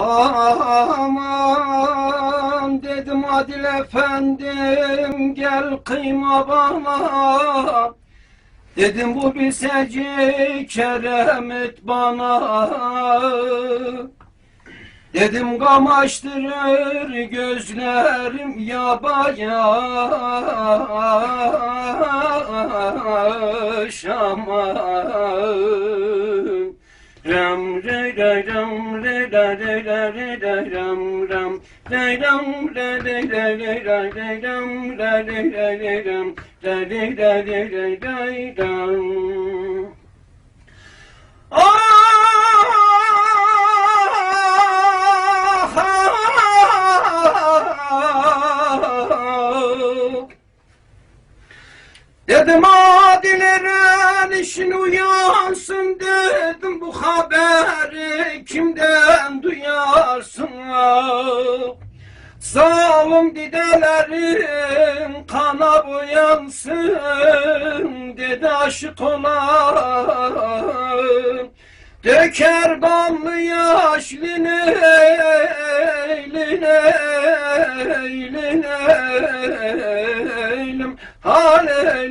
Aman dedim Adil efendim gel kıyma bana. Dedim bu bir seci kerem et bana. Dedim kamaştırır gözlerim yabayaş aman Ram re da dum re da re da re da ram ram da dum da re da re da re dum da re da re dum da re da re da dum Dedim adilerin işin uyansın. Dedim bu haberi kimden duyarsın? Zalim didelerin kana boyansın dedi aşık olan. Döker kanlı yaş line line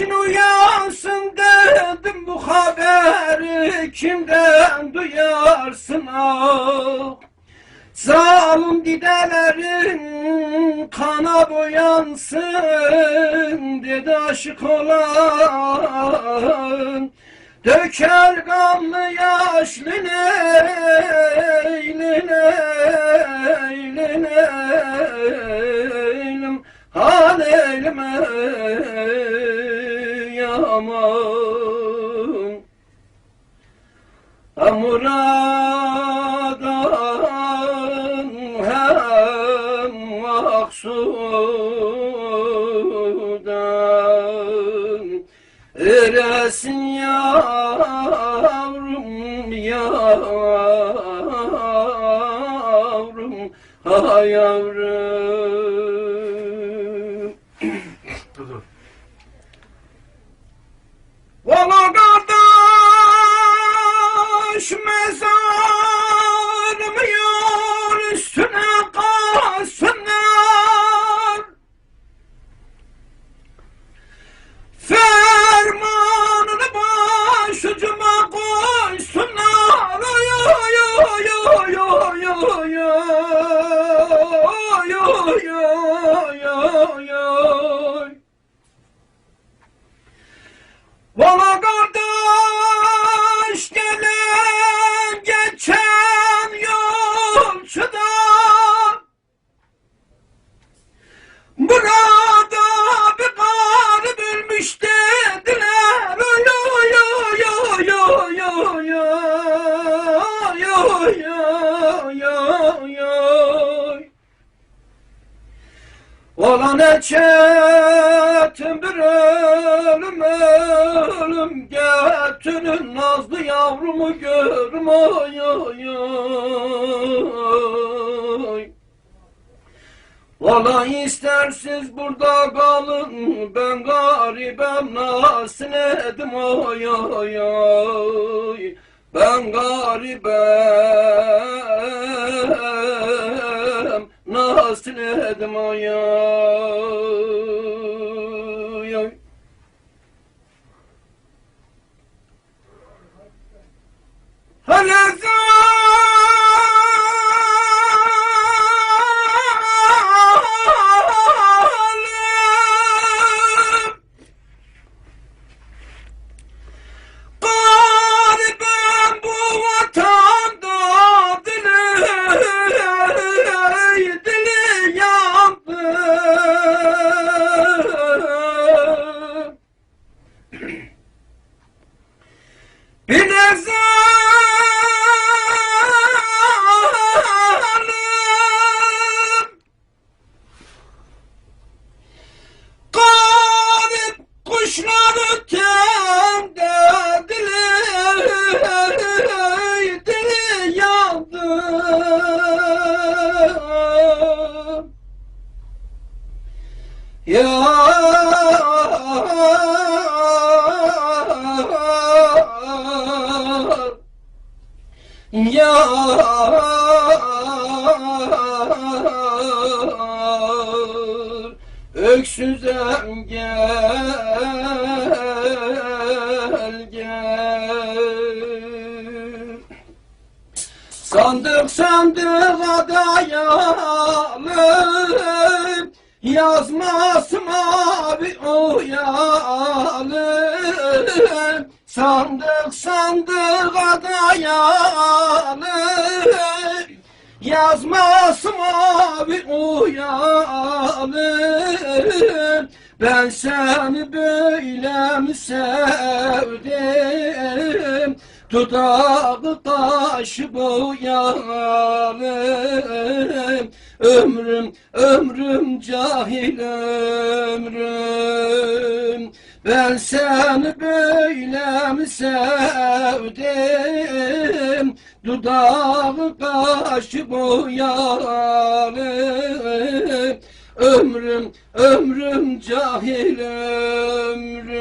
işin uyansın dedim bu haberi kimden duyarsın? Ah Zalim didelerin kana boyansın dedi aşık olan. Döker kanlı yaş line maksudan Eresin yavrum yavrum ha yavrum Olan çetin bir ölüm ölüm. Getirin nazlı yavrumu görüm oy oy oy. Valla istersiz burada kalın Ben garibem nasıl edim oy oy oy. Ben garibem nasıl edim oy oy yar Öksüzem gel gel. Sandık sandığa dayalı Yazması mavi oyalı Sandık sandığa dayalı Yazması mavi uyalı. Ben seni böyle mi sevdim? Dudağı taşı boyalı. Ömrüm, ömrüm cahil ömrüm Ben seni böyle mi sevdim? Dudağı kaşı boyalı. Ömrüm, ömrüm cahil ömrüm